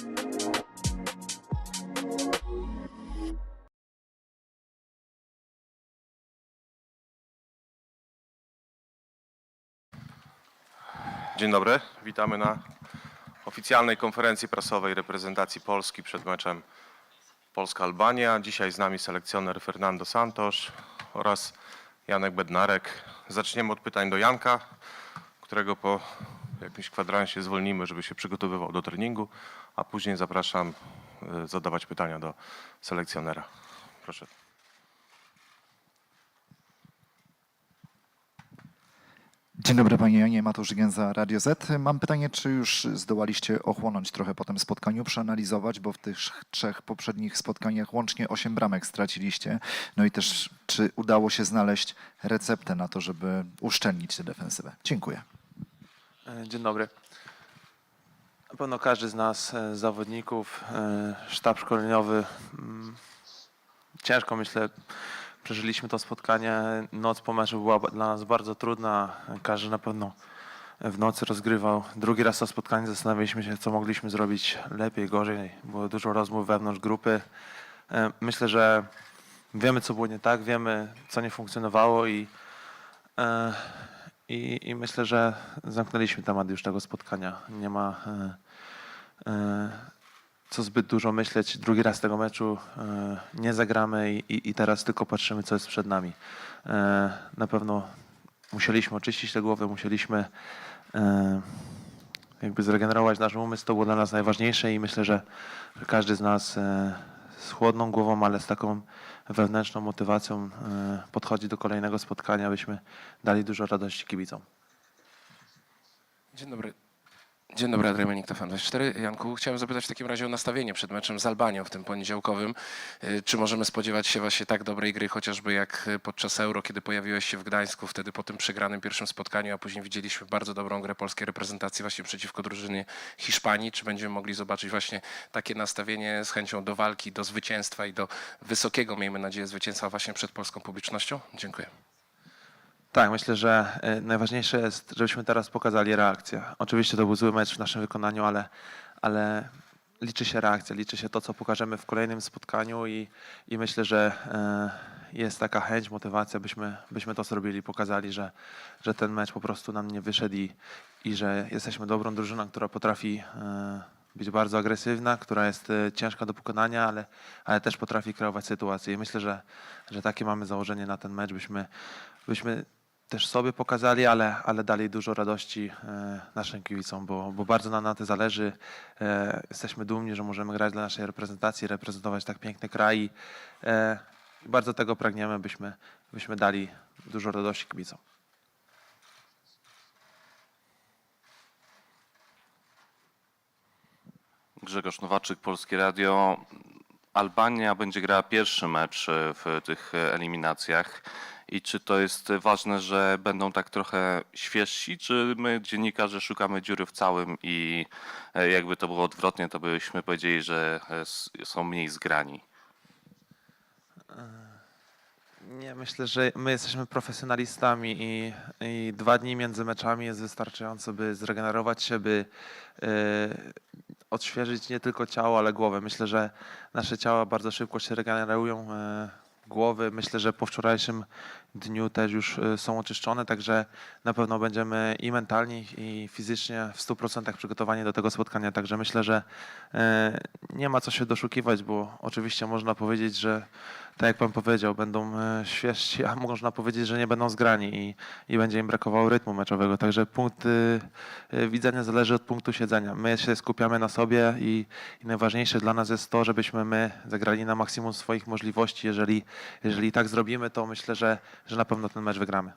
Dzień dobry, witamy na oficjalnej konferencji prasowej reprezentacji Polski przed meczem Polska-Albania. Dzisiaj z nami selekcjoner Fernando Santos oraz Janek Bednarek. Zaczniemy od pytań do Janka, którego po jakimś kwadransie zwolnimy, żeby się przygotowywał do treningu, a później zapraszam y, zadawać pytania do selekcjonera. Proszę. Dzień dobry panie Janie, Mateusz Gęza, Radio Z. Mam pytanie, czy już zdołaliście ochłonąć trochę po tym spotkaniu, przeanalizować, bo w tych trzech poprzednich spotkaniach łącznie 8 bramek straciliście. No i też, czy udało się znaleźć receptę na to, żeby uszczelnić tę defensywę? Dziękuję. E, Dzień dobry. Na pewno każdy z nas, e, zawodników, e, sztab szkoleniowy, mm, ciężko myślę, przeżyliśmy to spotkanie. Noc po meczu była dla nas bardzo trudna. Każdy na pewno w nocy rozgrywał. Drugi raz to spotkanie zastanawialiśmy się, co mogliśmy zrobić lepiej, gorzej. Było dużo rozmów wewnątrz grupy. E, Myślę, że wiemy, co było nie tak, wiemy, co nie funkcjonowało i i, I myślę, że zamknęliśmy temat już tego spotkania. Nie ma e, e, co zbyt dużo myśleć. Drugi raz tego meczu e, nie zagramy i, i, i teraz tylko patrzymy, co jest przed nami. E, na pewno musieliśmy oczyścić te głowy, musieliśmy e, jakby zregenerować nasz umysł. To było dla nas najważniejsze i myślę, że, każdy z nas e, z chłodną głową, ale z taką wewnętrzną motywacją e, podchodzi do kolejnego spotkania, abyśmy dali dużo radości kibicom. Dzień dobry. Dzień dobry, Adrian Menik, TFN24. Janku, chciałem zapytać w takim razie o nastawienie przed meczem z Albanią w tym poniedziałkowym. Y, Czy możemy spodziewać się właśnie tak dobrej gry, chociażby jak y, podczas Euro, kiedy pojawiłeś się w Gdańsku, wtedy po tym przegranym pierwszym spotkaniu, a później widzieliśmy bardzo dobrą grę polskiej reprezentacji właśnie przeciwko drużynie Hiszpanii. Czy będziemy mogli zobaczyć właśnie takie nastawienie z chęcią do walki, do zwycięstwa i do wysokiego, miejmy nadzieję, zwycięstwa właśnie przed polską publicznością? Dziękuję. Tak, myślę, że e, najważniejsze jest, żebyśmy teraz pokazali reakcję. Oczywiście to był zły mecz w naszym wykonaniu, ale, ale liczy się reakcja, liczy się to, co pokażemy w kolejnym spotkaniu i, i myślę, że e, jest taka chęć, motywacja, byśmy, byśmy to zrobili, pokazali, że, że ten mecz po prostu nam nie wyszedł i, i że jesteśmy dobrą drużyną, która potrafi e, być bardzo agresywna, która jest ciężka do pokonania, ale, ale też potrafi kreować sytuacje. I myślę, że, że takie mamy założenie na ten mecz, byśmy, byśmy też sobie pokazali, ale, ale dali dużo radości e, naszym kibicom, bo, bo bardzo nam na tym zależy. E, jesteśmy dumni, że możemy grać dla naszej reprezentacji, reprezentować tak piękny kraj e, i bardzo tego pragniemy, byśmy, byśmy dali dużo radości kibicom. Grzegorz Nowaczyk, Polskie Radio. Albania będzie grała pierwszy mecz w tych eliminacjach. I czy to jest ważne, że będą tak trochę świeżsi, czy my dziennikarze szukamy dziury w całym i e, jakby to było odwrotnie, to byśmy powiedzieli, że e, są mniej zgrani? Nie, myślę, że my jesteśmy profesjonalistami i, i dwa dni między meczami jest wystarczająco, by zregenerować się, by e, odświeżyć nie tylko ciało, ale głowę. Myślę, że nasze ciała bardzo szybko się regenerują. E, głowy myślę, że po wczorajszym dniu też już e, są oczyszczone, także na pewno będziemy i mentalnie, i fizycznie w 100% przygotowani do tego spotkania. Także myślę, że e, nie ma co się doszukiwać, bo oczywiście można powiedzieć, że tak jak pan powiedział, będą e, świeżsi, a można powiedzieć, że nie będą zgrani i, i będzie im brakowało rytmu meczowego. Także punkt y, y, widzenia zależy od punktu siedzenia. My się skupiamy na sobie i, i najważniejsze dla nas jest to, żebyśmy my zagrali na maksimum swoich możliwości. Jeżeli, jeżeli tak zrobimy, to myślę, że, że na pewno ten mecz wygramy.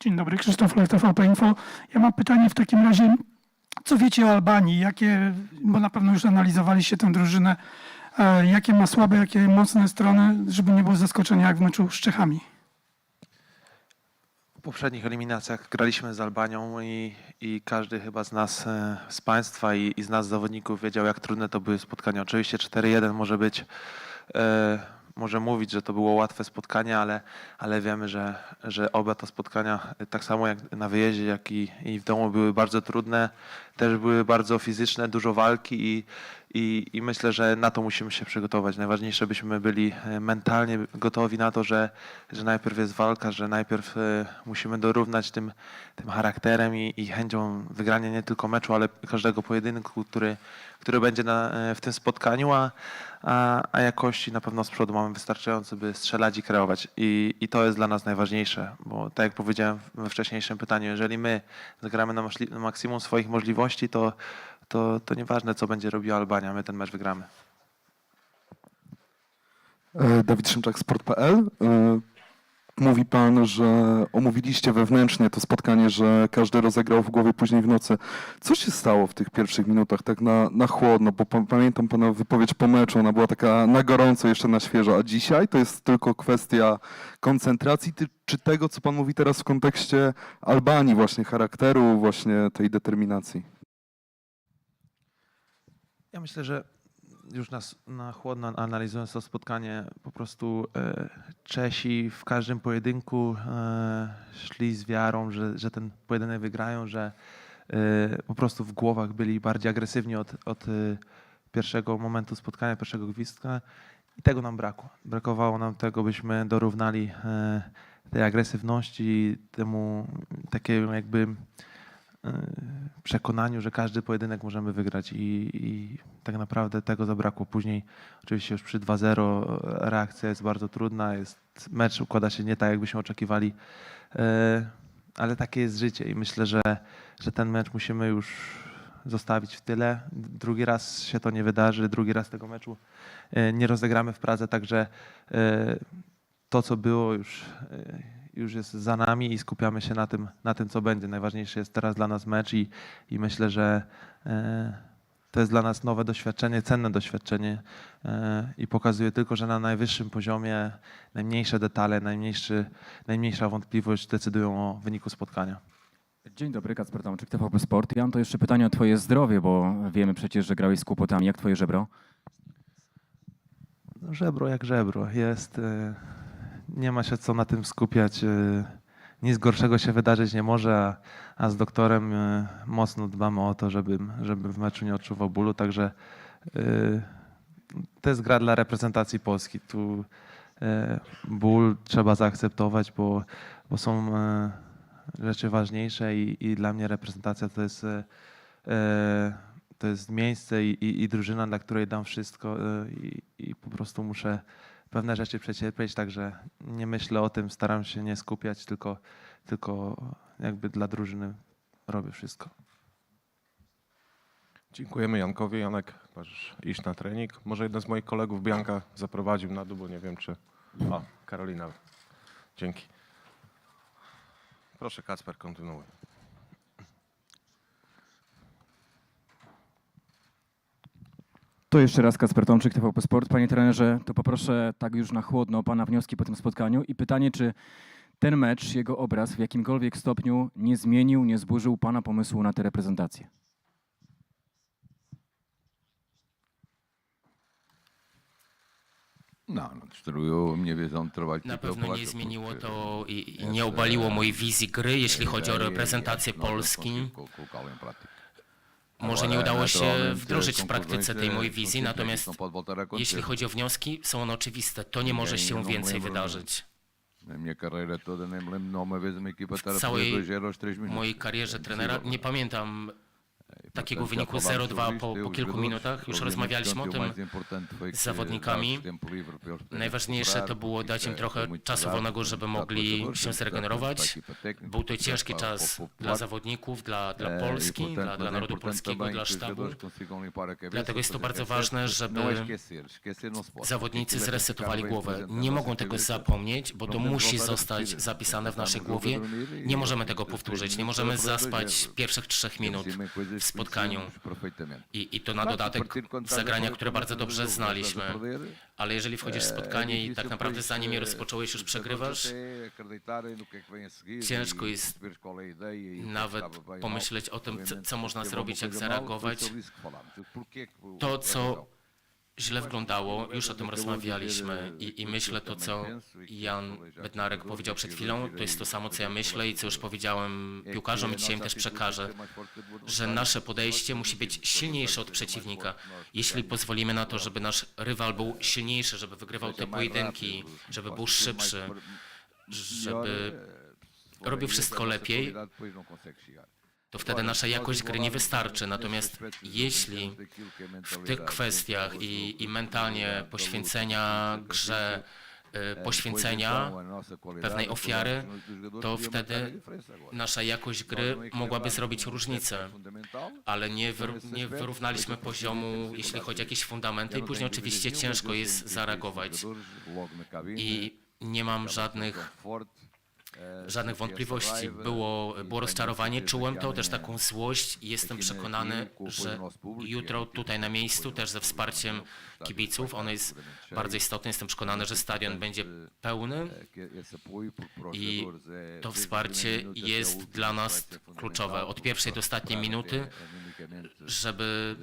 Dzień dobry, Krzysztof Lech, TVP Info. Ja mam pytanie w takim razie, co wiecie o Albanii? Jakie, bo na pewno już analizowaliście tę drużynę, e, jakie ma słabe, jakie mocne strony, żeby nie było zaskoczenia jak w meczu z Czechami? Poprzednich eliminacjach graliśmy z Albanią i, i każdy chyba z nas, e, z Państwa i, i z nas zawodników wiedział, jak trudne to były spotkania. Oczywiście 4-1 może być e, może mówić, że to było łatwe spotkanie, ale, ale wiemy, że, że oba te spotkania, y, tak samo jak na wyjeździe, jak i, i w domu, były bardzo trudne. Też były bardzo fizyczne, dużo walki i, i, i myślę, że na to musimy się przygotować. Najważniejsze, byśmy byli e, mentalnie gotowi na to, że, że najpierw jest walka, że najpierw e, musimy dorównać tym, tym charakterem i, i chęcią wygrania nie tylko meczu, ale każdego pojedynku, który, który będzie na, e, w tym spotkaniu, a, a, a jakości na pewno z przodu mamy wystarczająco, by strzelać i kreować. I, I to jest dla nas najważniejsze, bo tak jak powiedziałem we wcześniejszym pytaniu, jeżeli my zagramy na maksimum swoich możliwości, to, to, to nieważne, co będzie robiła Albania, my ten mecz wygramy. E, Dawid Szymczak, Sport.pl. E, Mówi pan, że omówiliście wewnętrznie to spotkanie, że każdy rozegrał w głowie później w nocy. Co się stało w tych pierwszych minutach, tak na, na chłodno? Bo pa, pamiętam pana wypowiedź po meczu, ona była taka na gorąco, jeszcze na świeżo. A dzisiaj to jest tylko kwestia koncentracji, czy tego, co pan mówi teraz w kontekście Albanii, właśnie charakteru, właśnie tej determinacji? Ja myślę, że już nas na chłodno analizując to spotkanie, po prostu e, Czesi w każdym pojedynku e, szli z wiarą, że, że ten pojedynek wygrają, że e, po prostu w głowach byli bardziej agresywni od, od pierwszego momentu spotkania, pierwszego gwizdka i tego nam brakło. Brakowało nam tego, byśmy dorównali tej agresywności, temu takiemu jakby przekonaniu, że każdy pojedynek możemy wygrać i, i tak naprawdę tego zabrakło. Później oczywiście już przy 2-0 reakcja jest bardzo trudna, jest, mecz układa się nie tak, jakbyśmy oczekiwali, e, ale takie jest życie i myślę, że, że ten mecz musimy już zostawić w tyle. Drugi raz się to nie wydarzy, drugi raz tego meczu e, nie rozegramy w Pradze, także e, to, co było już, e, już jest za nami i skupiamy się na tym, na tym, co będzie. Najważniejszy jest teraz dla nas mecz i, i myślę, że e, to jest dla nas nowe doświadczenie, cenne doświadczenie e, i pokazuje tylko, że na najwyższym poziomie najmniejsze detale, najmniejszy, najmniejsza wątpliwość decydują o wyniku spotkania. Dzień dobry, Kacper Tomczyk, TVP Sport. Ja mam to jeszcze pytanie o twoje zdrowie, bo wiemy przecież, że grałeś z kłopotami. Jak twoje żebro? No, żebro jak żebro jest. Nie ma się co na tym skupiać. e, Nic gorszego się wydarzyć nie może, a, z doktorem e, mocno dbamy o to, żebym, żebym w meczu nie odczuwał bólu. Także e, to jest gra dla reprezentacji Polski. Tu ból trzeba zaakceptować, bo, bo są rzeczy ważniejsze i, i dla mnie reprezentacja to jest, to jest miejsce i, i, i drużyna, dla której dam wszystko i, i po prostu muszę pewne rzeczy przecierpieć, także nie myślę o tym, staram się nie skupiać, tylko, tylko jakby dla drużyny robię wszystko. Dziękujemy Jankowi. Janek, możesz iść na trening. Może jeden z moich kolegów, Bianka, zaprowadził na dół, bo nie wiem czy... O, Karolina. Dzięki. Proszę Kacper, kontynuuj. To jeszcze raz Kacper Tomczyk, TVP Sport. Panie trenerze, to poproszę tak już na chłodno o pana wnioski po tym spotkaniu i pytanie, czy ten mecz, jego obraz w jakimkolwiek stopniu nie zmienił, nie zburzył pana pomysłu na tę reprezentację? No, no, którą nie wiedzą trwać. Na pewno nie zmieniło to i nie obaliło e, mojej wizji gry, jeśli chodzi o reprezentację Polski. Może nie udało się wdrożyć w praktyce tej mojej wizji, natomiast jeśli chodzi o wnioski, są one oczywiste. To nie może się więcej wydarzyć. Na minha carreira toda nem me lembro de uma vez uma equipa estar a całej perder 2-0 aos 3 W minutos. mojej karierze trenera nie pamiętam takiego Portanto, já wyniku falámos 0-2 sobre po, po kilku minutach. Już rozmawialiśmy o tym z zawodnikami. Najważniejsze to było dać im trochę czasu wolnego, żeby mogli się zregenerować. Był to ciężki czas dla zawodników, dla, dla E, Polski, dla, dla narodu polskiego, dla sztabu. Dlatego jest to bardzo ważne, żeby pode. zawodnicy zresetowali głowę. Nie mogą tego zapomnieć, bo to musi zostać zapisane w naszej głowie. Nie możemy tego powtórzyć. Nie możemy zaspać 2-0. pierwszych trzech minut Spotkaniu. I, I to na dodatek zagrania, które bardzo dobrze znaliśmy. Ale jeżeli wchodzisz w spotkanie i tak naprawdę zanim je rozpocząłeś, już przegrywasz, Ciężko jest nawet pomyśleć o tym, co, co można zrobić, jak zareagować. To, co. źle wyglądało, już o tym rozmawialiśmy i, i myślę to, co Jan Bednarek powiedział przed chwilą, to jest to samo, co ja myślę i co już powiedziałem piłkarzom i dzisiaj też przekażę, że nasze podejście musi być silniejsze od przeciwnika. Jeśli pozwolimy na to, żeby nasz rywal był silniejszy, żeby wygrywał te pojedynki, żeby był szybszy, żeby robił wszystko lepiej, to wtedy nasza jakość gry nie wystarczy. Natomiast jeśli w tych kwestiach i, i mentalnie poświęcenia grze, y, poświęcenia pewnej ofiary, to wtedy nasza jakość gry mogłaby zrobić różnicę. Ale nie, wyr- nie wyrównaliśmy poziomu, jeśli chodzi o jakieś fundamenty i później oczywiście ciężko jest zareagować. I nie mam żadnych żadnych wątpliwości. Było, było rozczarowanie, czułem to, też taką złość i jestem przekonany, że jutro tutaj na miejscu, też ze wsparciem kibiców, ono jest bardzo istotne, jestem przekonany, że stadion będzie pełny i to wsparcie jest dla nas kluczowe. Od pierwszej do ostatniej minuty, żeby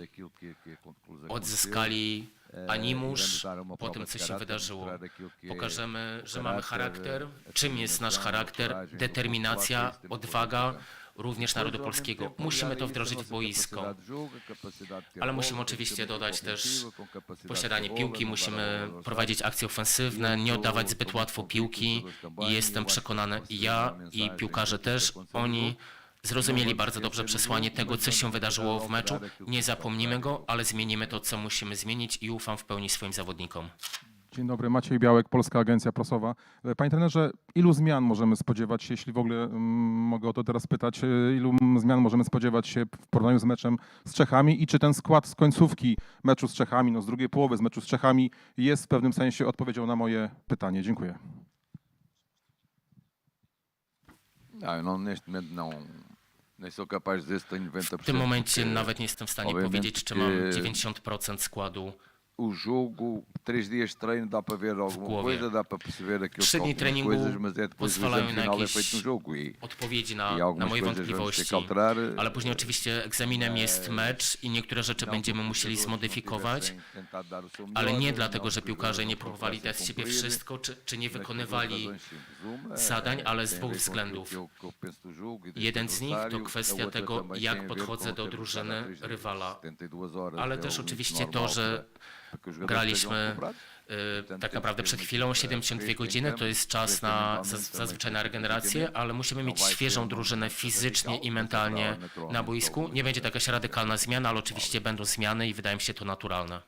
odzyskali animusz po tym, co się wydarzyło. Pokażemy, że mamy charakter, czym jest nasz charakter, determinacja, odwaga, również narodu polskiego. Musimy to wdrożyć w boisko, ale musimy oczywiście dodać też posiadanie piłki, musimy prowadzić akcje ofensywne, nie oddawać zbyt łatwo piłki. i jestem przekonany, i ja i piłkarze też, oni zrozumieli bardzo dobrze przesłanie tego, co się wydarzyło w meczu. Nie zapomnimy go, ale zmienimy to, co musimy zmienić i ufam w pełni swoim zawodnikom. Dzień dobry, Maciej Białek, Polska Agencja Prasowa. Panie trenerze, ilu zmian możemy spodziewać się, jeśli w ogóle mm, mogę o to teraz pytać, e, ilu zmian możemy spodziewać się w porównaniu z meczem z Czechami i czy ten skład z końcówki meczu z Czechami, no z drugiej połowy z meczu z Czechami jest w pewnym sensie odpowiedzią na moje pytanie? Dziękuję. W tym momencie nawet nie jestem w stanie powiedzieć, czy mam 90% składu o jogo, três dias de treino, dá para ver alguma coisa, dá para perceber aquilo Trzy dni treningu coisas, mas é depois pozwalają na final é jakieś feito no jogo e, odpowiedzi e na, na algumas moje wątpliwości. Ale później oczywiście egzaminem jest mecz i niektóre rzeczy będziemy musieli zmodyfikować, ale nie dlatego, że piłkarze nie próbowali dać z siebie wszystko, czy, czy nie wykonywali zadań, ale z dwóch względów. Jeden z nich to kwestia tego, jak podchodzę do drużyny rywala, ale też oczywiście to, że graliśmy y, tak naprawdę przed chwilą 72 godziny, to jest czas na zaz- zazwyczaj na regenerację, ale musimy mieć świeżą drużynę fizycznie i mentalnie na boisku. Nie będzie to jakaś radykalna zmiana, ale oczywiście będą zmiany i wydaje mi się to naturalne.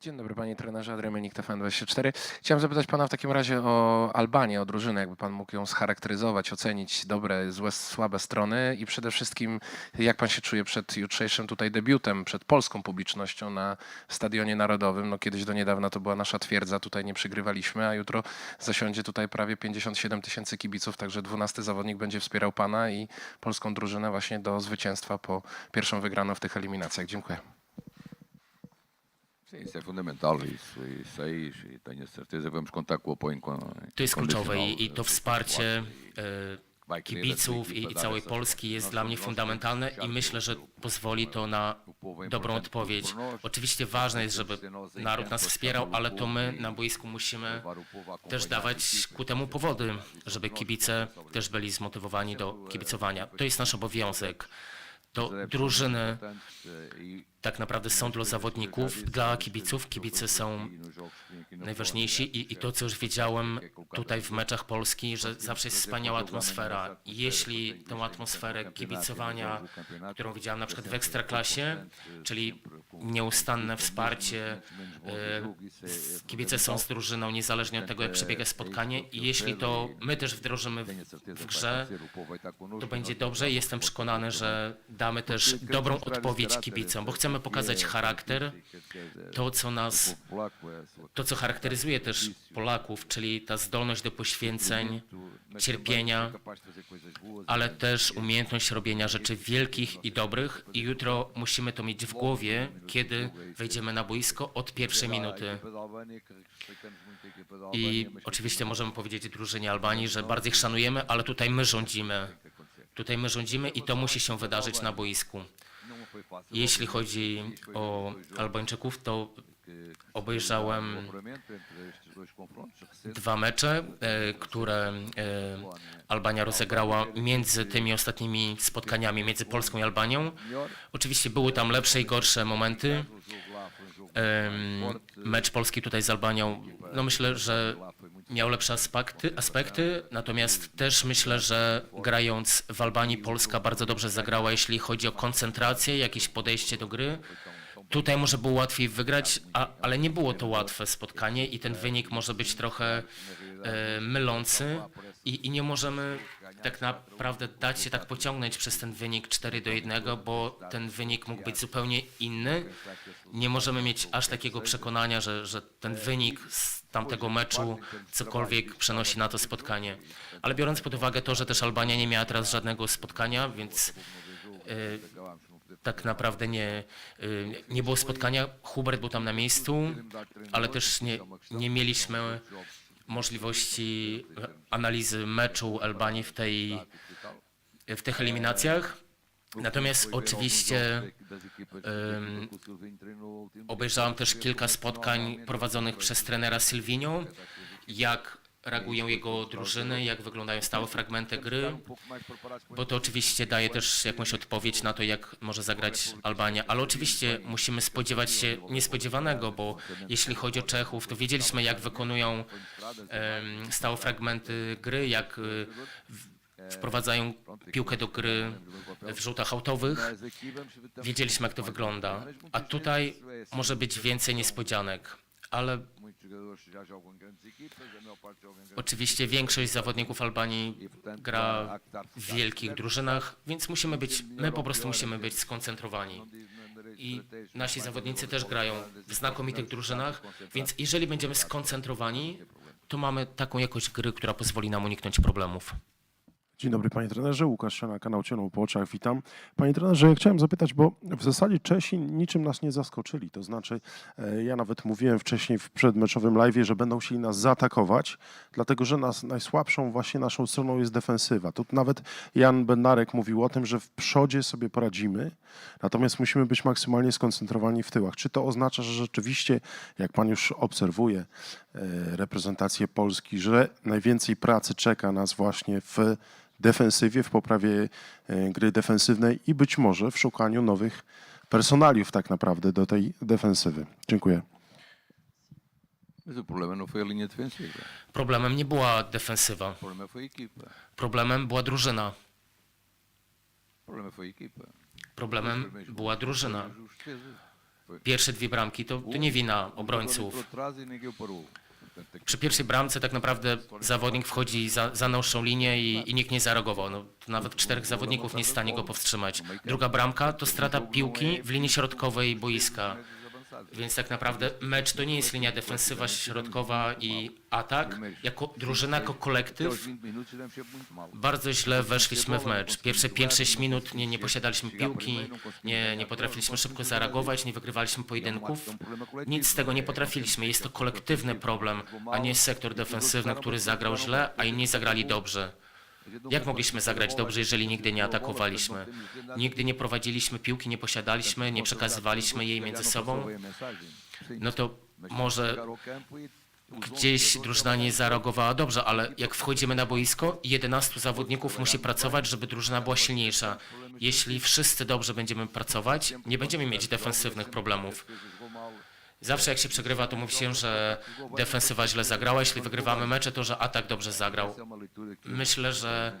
Dzień dobry panie trenerze, Adrian Menik, TFN24. Chciałem zapytać pana w takim razie o Albanię, o drużynę, jakby pan mógł ją scharakteryzować, ocenić dobre, złe, słabe strony i przede wszystkim jak pan się czuje przed jutrzejszym tutaj debiutem, przed polską publicznością na Stadionie Narodowym. No kiedyś do niedawna to była nasza twierdza, tutaj nie przygrywaliśmy, a jutro zasiądzie tutaj prawie 57 tysięcy kibiców, także 12 zawodnik będzie wspierał pana i polską drużynę właśnie do zwycięstwa po pierwszą wygraną w tych eliminacjach. Dziękuję. Sim, isso é fundamental, isso, isso aí, e tenho a certeza vamos contar com o apoio To jest kluczowe i, i to do wsparcie sua kibiców i, i całej Polski jest dla mnie fundamentalne i myślę, że pozwoli to na dobrą odpowiedź. Oczywiście ważne jest, żeby naród nas wspierał, ale to my na boisku musimy też dawać ku temu powody, żeby kibice też byli zmotywowani do kibicowania. To jest nasz obowiązek. To drużyny tak naprawdę są dla zawodników, dla kibiców. Kibice są najważniejsi i, i to, co już wiedziałem tutaj w meczach Polski, że zawsze jest wspaniała atmosfera. Jeśli tę atmosferę kibicowania, którą widziałem na przykład w Ekstraklasie, czyli nieustanne wsparcie, e, kibice są z drużyną niezależnie od tego, jak przebiega spotkanie. I jeśli to my też wdrożymy w, w grze, to będzie dobrze. i jestem przekonany, że damy też dobrą odpowiedź kibicom, bo chcemy pokazać charakter, to co nas, to co charakteryzuje też Polaków, czyli ta zdolność do poświęceń, cierpienia, ale też umiejętność robienia rzeczy wielkich i dobrych i jutro musimy to mieć w głowie, kiedy wejdziemy na boisko od pierwszej minuty. I oczywiście możemy powiedzieć drużynie Albanii, że bardzo ich szanujemy, ale tutaj my rządzimy. Tutaj my rządzimy i to musi się wydarzyć na boisku. Jeśli chodzi o Albańczyków, to obejrzałem dwa mecze, e, które e, Albania rozegrała między tymi ostatnimi spotkaniami między Polską i Albanią. Oczywiście były tam lepsze i gorsze momenty. Mecz Polski tutaj z Albanią, no myślę, że miał lepsze aspekty, aspekty, natomiast też myślę, że grając w Albanii Polska bardzo dobrze zagrała, jeśli chodzi o koncentrację, jakieś podejście do gry. Tutaj może było łatwiej wygrać, a, ale nie było to łatwe spotkanie i ten wynik może być trochę e, mylący i, i nie możemy tak naprawdę dać się tak pociągnąć przez ten wynik 4 do 1, bo ten wynik mógł być zupełnie inny. Nie możemy mieć aż takiego przekonania, że, że ten wynik z tamtego meczu cokolwiek przenosi na to spotkanie. Ale biorąc pod uwagę to, że też Albania nie miała teraz żadnego spotkania, więc e, tak naprawdę nie, y, nie było spotkania. Hubert był tam na miejscu, ale też nie, nie mieliśmy możliwości analizy meczu Albanii w, tej, w tych eliminacjach. Natomiast oczywiście ym, obejrzałem też kilka spotkań prowadzonych przez trenera Silvinio, jak reagują jego drużyny, jak wyglądają stałe fragmenty gry, bo to oczywiście daje też jakąś odpowiedź na to, jak może zagrać Albania. Ale oczywiście musimy spodziewać się niespodziewanego, bo jeśli chodzi o Czechów, to wiedzieliśmy, jak wykonują stałe fragmenty gry, jak y, wprowadzają piłkę do gry w rzutach autowych. Wiedzieliśmy, jak to wygląda. A tutaj może być więcej niespodzianek, ale Oczywiście większość zawodników Albanii gra w wielkich drużynach, więc musimy być, my po prostu musimy być skoncentrowani. I nasi zawodnicy też grają w znakomitych drużynach, więc jeżeli będziemy skoncentrowani, to mamy taką jakość gry, która pozwoli nam uniknąć problemów. Dzień dobry panie trenerze, Łukasz Siana, kanał Ciemno po oczach, witam. Panie trenerze, chciałem zapytać, bo w zasadzie Czesi niczym nas nie zaskoczyli, to znaczy e, ja nawet mówiłem wcześniej w przedmeczowym live'ie, że będą chcieli nas zaatakować, dlatego że nas najsłabszą właśnie naszą stroną jest defensywa. Tu nawet Jan Bednarek mówił o tym, że w przodzie sobie poradzimy, natomiast musimy być maksymalnie skoncentrowani w tyłach. Czy to oznacza, że rzeczywiście, jak pan już obserwuje e, reprezentację Polski, że najwięcej pracy czeka nas właśnie w defensywie, w poprawie e, gry defensywnej i być może w szukaniu nowych personaliów tak naprawdę do tej defensywy. Dziękuję. Linha defensiva. Problemem nie była defensywa, problemem była drużyna, problemem była drużyna. Pierwsze dwie bramki to, to nie wina obrońców. Przy pierwszej bramce tak naprawdę zawodnik wchodzi za, za linię i, i nikt nie zareagował. No, nawet czterech zawodników nie jest w stanie go powstrzymać. Druga bramka to strata piłki w linii środkowej boiska. Więc tak naprawdę mecz to nie jest linia defensywa, środkowa i atak. Jako drużyna, jako kolektyw aos 20 minutos fizemos sempre muito mal. bardzo źle weszliśmy w mecz. Pierwsze 5-6 minut nie, nie posiadaliśmy piłki, nie, nie potrafiliśmy szybko zareagować, nie wygrywaliśmy pojedynków. Nic z tego nie potrafiliśmy. Jest to kolektywny problem, a nie sektor defensywny, który zagrał źle, a inni zagrali dobrze. Jak mogliśmy zagrać dobrze, jeżeli nigdy nie atakowaliśmy? Nigdy nie prowadziliśmy piłki, nie posiadaliśmy, nie przekazywaliśmy jej między sobą? No to może gdzieś drużyna nie zareagowała dobrze, ale jak wchodzimy na boisko, 11 zawodników musi pracować, żeby drużyna była silniejsza. Jeśli wszyscy dobrze będziemy pracować, nie będziemy mieć defensywnych problemów. Zawsze jak się przegrywa, to mówi się, że defensywa źle zagrała, jeśli wygrywamy mecze, to że atak dobrze zagrał. Myślę, że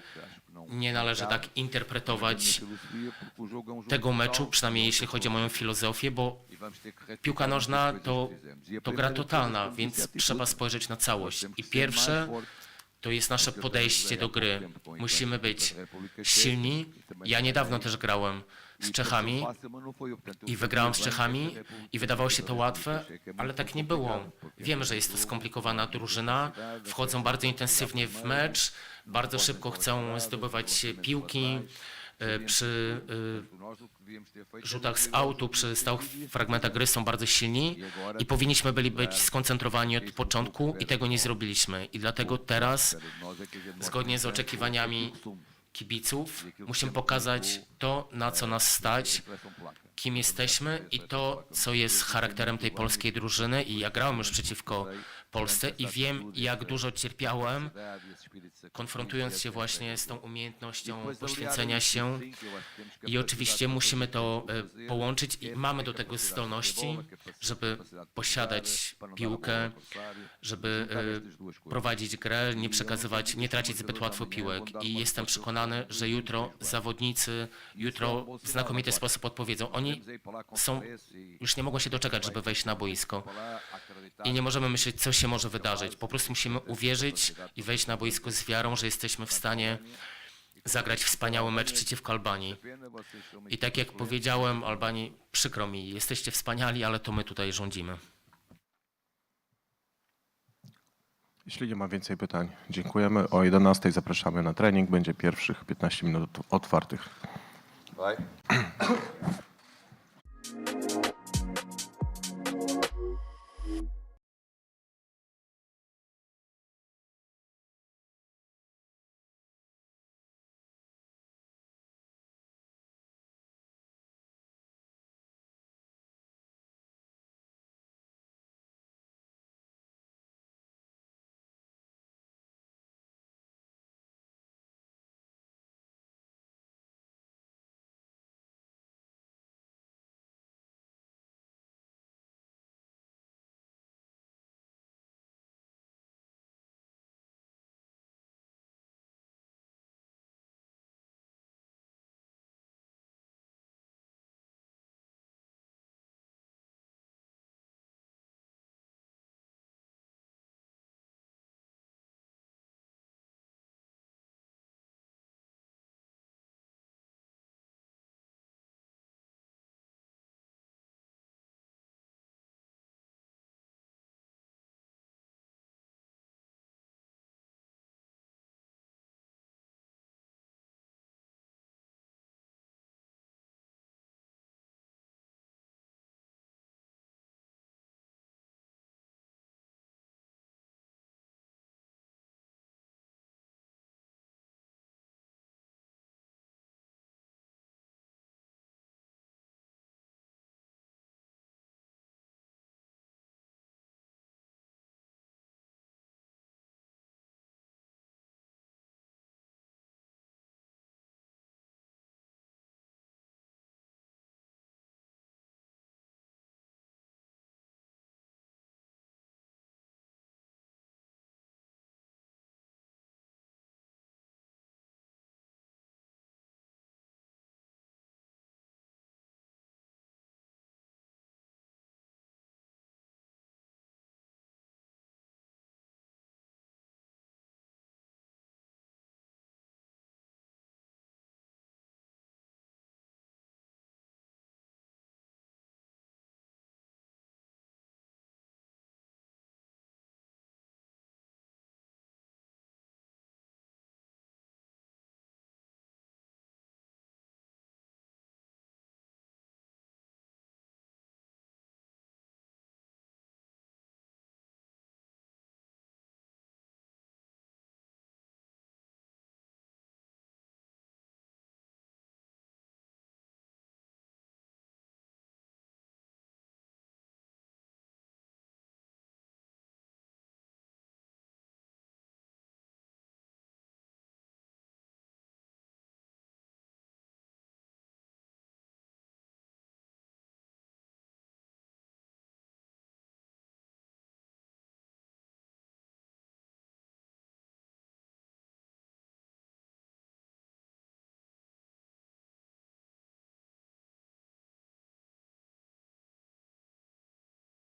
nie należy tak interpretować tego meczu, przynajmniej jeśli chodzi o moją filozofię, bo piłka nożna to, to gra totalna, więc trzeba spojrzeć na całość. I pierwsze to jest nasze podejście do gry. Musimy być silni. Ja niedawno też grałem z Czechami i wygrałem z Czechami i wydawało się to łatwe, ale tak nie było. Wiemy, że jest to skomplikowana drużyna, wchodzą bardzo intensywnie w mecz, bardzo szybko chcą zdobywać piłki e, przy e, rzutach z autu, przy stałych fragmentach gry są bardzo silni i powinniśmy byli być skoncentrowani od początku i tego nie zrobiliśmy. I dlatego teraz, zgodnie z oczekiwaniami kibiców, musimy pokazać to, na co nas stać, kim jesteśmy i to, co jest charakterem tej polskiej drużyny. I ja grałem już przeciwko Polsce i wiem, jak dużo cierpiałem, konfrontując się właśnie z tą umiejętnością poświęcenia się. I oczywiście musimy to e, połączyć i mamy do tego zdolności, żeby posiadać piłkę, żeby e, prowadzić grę, nie przekazywać, nie tracić zbyt łatwo piłek. I jestem przekonany, że jutro zawodnicy, jutro w znakomity sposób odpowiedzą. Oni są, już nie mogą się doczekać, żeby wejść na boisko. I nie możemy myśleć, co się może wydarzyć. Po prostu musimy uwierzyć i wejść na boisko z wiarą, że jesteśmy w stanie zagrać wspaniały mecz przeciwko Albanii. I tak jak powiedziałem, Albanii, przykro mi, jesteście wspaniali, ale to my tutaj rządzimy. Jeśli nie ma więcej pytań, dziękujemy. O 11 zapraszamy na trening. Będzie pierwszych 15 minut otwartych.